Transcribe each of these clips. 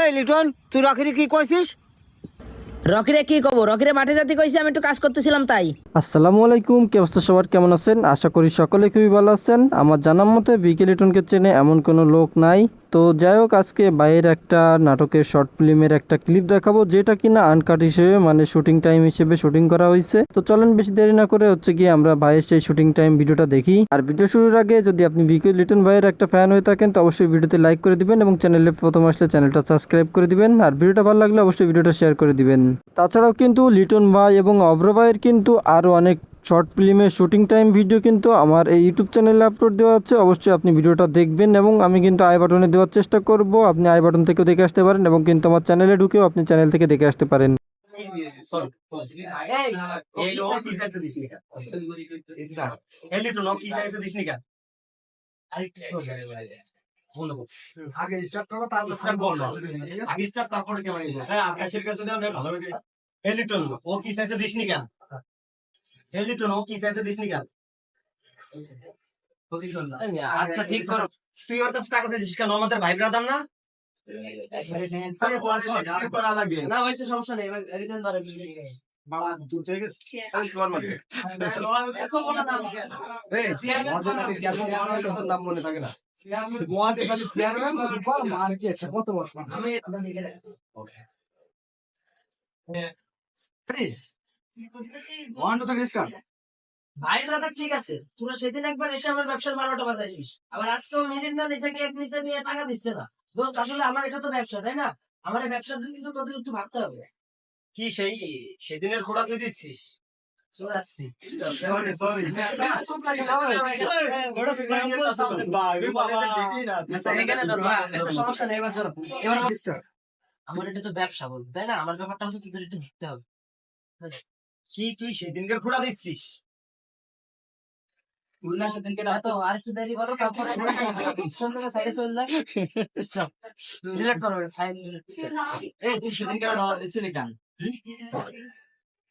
এই লিটন তুই রকিরে কি কইছিস? রকিরে কি কব? রকিরে মাঠে যাতে কইছি আমি একটু কাজ করতেছিলাম তাই। আসসালামু আলাইকুম কি অবস্থা সবার? কেমন আছেন? আশা করি সকলে খুবই ভালো আছেন। আমার জানার মতে বিকে লিটনকে চেনে এমন কোনো লোক নাই। তো যাই হোক, আজকে বাইরের একটা নাটকের শর্ট ফিল্মের একটা ক্লিপ দেখাবো, যেটা কিনা আনকাট হিসেবে মানে শুটিং টাইম হিসেবে শুটিং করা হয়েছে। তো চলেন বেশি দেরি না করে হচ্ছে কি আমরা ভাইয়ের সেই শুটিং টাইম ভিডিওটা দেখি। আর ভিডিও শুরুর আগে যদি আপনি বিকে লিটন ভাইয়ের একটা ফ্যান হয়ে থাকেন, তো অবশ্যই ভিডিওতে লাইক করে দিবেন এবং চ্যানেলে প্রথম আসলে চ্যানেলটা সাবস্ক্রাইব করে দিবেন। আর ভিডিওটা ভালো লাগলে অবশ্যই ভিডিওটা শেয়ার করে দিবেন। তাছাড়াও কিন্তু লিটন ভাই এবং অভ্র ভাইয়ের কিন্তু আরও অনেক শর্ট ফিল্মের শুটিং টাইম ভিডিও কিন্তু আমার এই ইউটিউব চ্যানেলে আপলোড দেওয়া আছে। অবশ্যই আপনি ভিডিওটা দেখবেন এবং আমি কিন্তু আই বাটনে দেওয়ার চেষ্টা করব। আপনি আই বাটন থেকেও দেখে আসতে পারেন এবং কিন্তু আমার চ্যানেলে ঢুকেও আপনি চ্যানেল থেকে দেখে আসতে পারেন। ও কি চাইছে কেন লিটন ও কি চাইছে দিস নি। কেন আচ্ছা ঠিক করো। তুই ওর কাছে টাকা চাইছিস কেন? আমাদের ভাই ব্রাদার না? না হয়েছে সমস্যা নেই। রিটার্ন ধরে বাবা দূর থেকে কেমন তোর নাম মনে থাকে না ভাই দাদা ঠিক আছে। তোরা সেদিন একবার এসে আমার ব্যবসার বারোটা বাজাইছিস। আবার আজকেও মিলিন না নিচে এক নিচে নিয়ে টাকা দিচ্ছে না। দোস্ত আসলে আমার এটা তো ব্যবসা তাই না? আমার ব্যবসার দিকে কিন্তু তোদের একটু ভাবতে হবে। কি সেই? সেদিনের খোড়া তুই দিচ্ছিস? আমার- আমার এটা তো ব্যবসা বলতে তাই না? আমার ব্যাপারটা হচ্ছে তোদের একটু ভাবতে হবে। কি তুই সেদিনকার খোড়া দিচ্ছিস তুই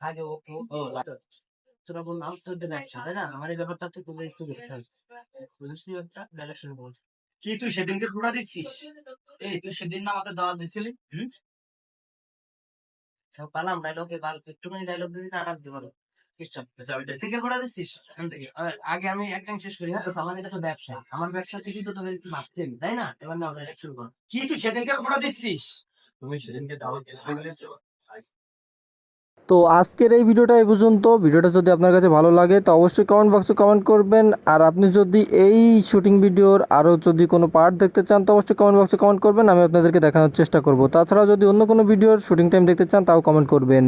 আগে ও- তোরা বল ব্যবসা তাই না? আমার এই ব্যাপারটা তো তোদের একটু দেখতে হবে। বুঝেছিস ব্যাপারটা? ডাইরেকশন বল। কি তুই সেদিনকে ঘোড়া দিচ্ছিস এই তুই সেদিন না আমাদের দাওয়াত দিছিলি পালাম ডায়লগে বাল একটুখানি ডায়লগ যদি না রাখতে পারো আগে আমি একটা শেষ করি না আমার এটা তো ব্যবসা। আমার ব্যবসা থেকেই তো তোকে একটু ভাবতে তাই না? এবার না শুরু করো কি তুই সেদিনকার ঘোড়া দিচ্ছিস? তুমি সেদিনকে দাওয়াত তো আজকের এই ভিডিওটা এই পর্যন্ত। ভিডিওটা যদি আপনার কাছে ভালো লাগে, তো অবশ্যই কমেন্ট বক্সে কমেন্ট করবেন। আর আপনি যদি এই শুটিং ভিডিওর আরও যদি কোনো পার্ট দেখতে চান, তো অবশ্যই কমেন্ট বক্সে কমেন্ট করবেন। আমি আপনাদেরকে দেখানোর চেষ্টা করব। তাছাড়া যদি অন্য কোনো ভিডিওর শুটিং টাইম দেখতে চান, তাও কমেন্ট করবেন।